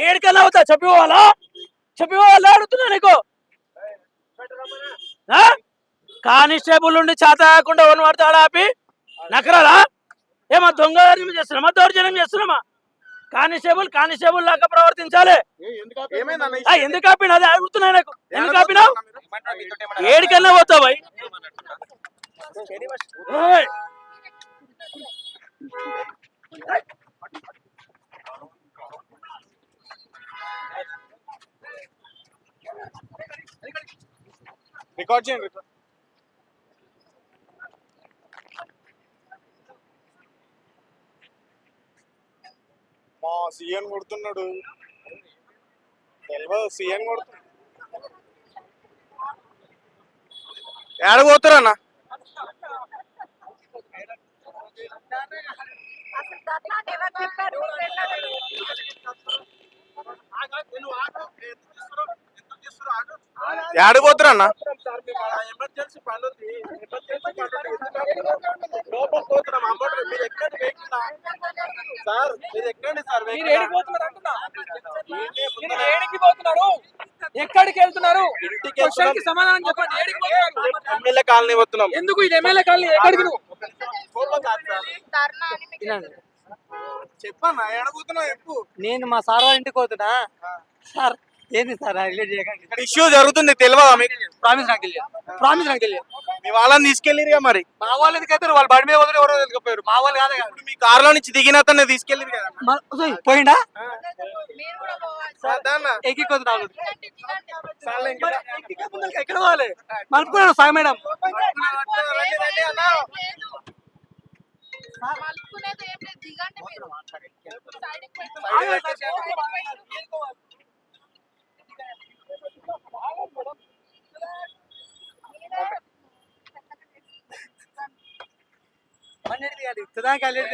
ఏడికన్నా అవుతా? చెప్పిపోవాలా చెప్పిపోవాలా అడుగుతున్నా నీకు. ఆ? కానిస్టేబుల్ నుండి చేత కాకుండా వన్ పడితే ఆపి నకరాలా? ఏమా దొంగ చేస్తున్నామా? దౌర్జన్యం చేస్తున్నామా? కానిస్టేబుల్ కానిస్టేబుల్ లాగా ప్రవర్తించాలి. ఎందుకు ఆపినా అదే అడుగుతున్నా నాకు. ఎందుకు ఆపినావు? ఏడికన్నా పోతావు రికార్డ్ చేయండి. మా సీఎం కొడుతున్నాడు. తెలియదు సీఎం కొడుతున్నాడు ఏడ పోతారన్న అసలు ధర్నాన్ని ఎవరు చెప్పారు ఏడ పోతారన్న ఎమర్జెన్సీ పని ఉంది లోపల పోతున్నాం అమౌంట్ మీరు ఎక్కండి వెహికల్ సార్ మీరు ఎక్కండి సార్ మీరు వెహికల్ ఏడికి పోతున్నారు అంటున్నా. మీరు ఏడికి పోతున్నారు ఎక్కడికి వెళ్తున్నారు? సమాధానం చెప్పండి. ఎమ్మెల్యే కాలనీ పోతున్నాం. ఎందుకు ఇది ఎమ్మెల్యే కాలనీ? ఎక్కడికి నువ్వు? చెప్పన్నా చెప్పు. నేను మా సార్ వాళ్ళ ఇంటికి పోతున్నా. సార్ ఏంది సార్? రిలేట్ చేయకండి. ఇక్కడ ఇష్యూ జరుగుతుంది తెలియదా మీకు? ప్రామిస్ నాకు తెలియదు. ప్రామిస్ నాకు తెలియదు. మీ వాళ్ళని తీసుకెళ్ళిరుగా మరి? మా వాళ్ళు ఎందుకైతే వాళ్ళు బండి మీద వదిలి ఎవరో వెళ్ళిపోయారు మా వాళ్ళు కాదే కాదు. ఇప్పుడు మీ కార్లో నుంచి దిగిన అతన్ని తీసుకెళ్ళిరు కదా మా- పోయిండా? మరి ముందరికి ఎక్కడ పోవాలి? మలుపుకున్నాను సాయి మేడం. బండి కాదు తుదానికి అల్లేట్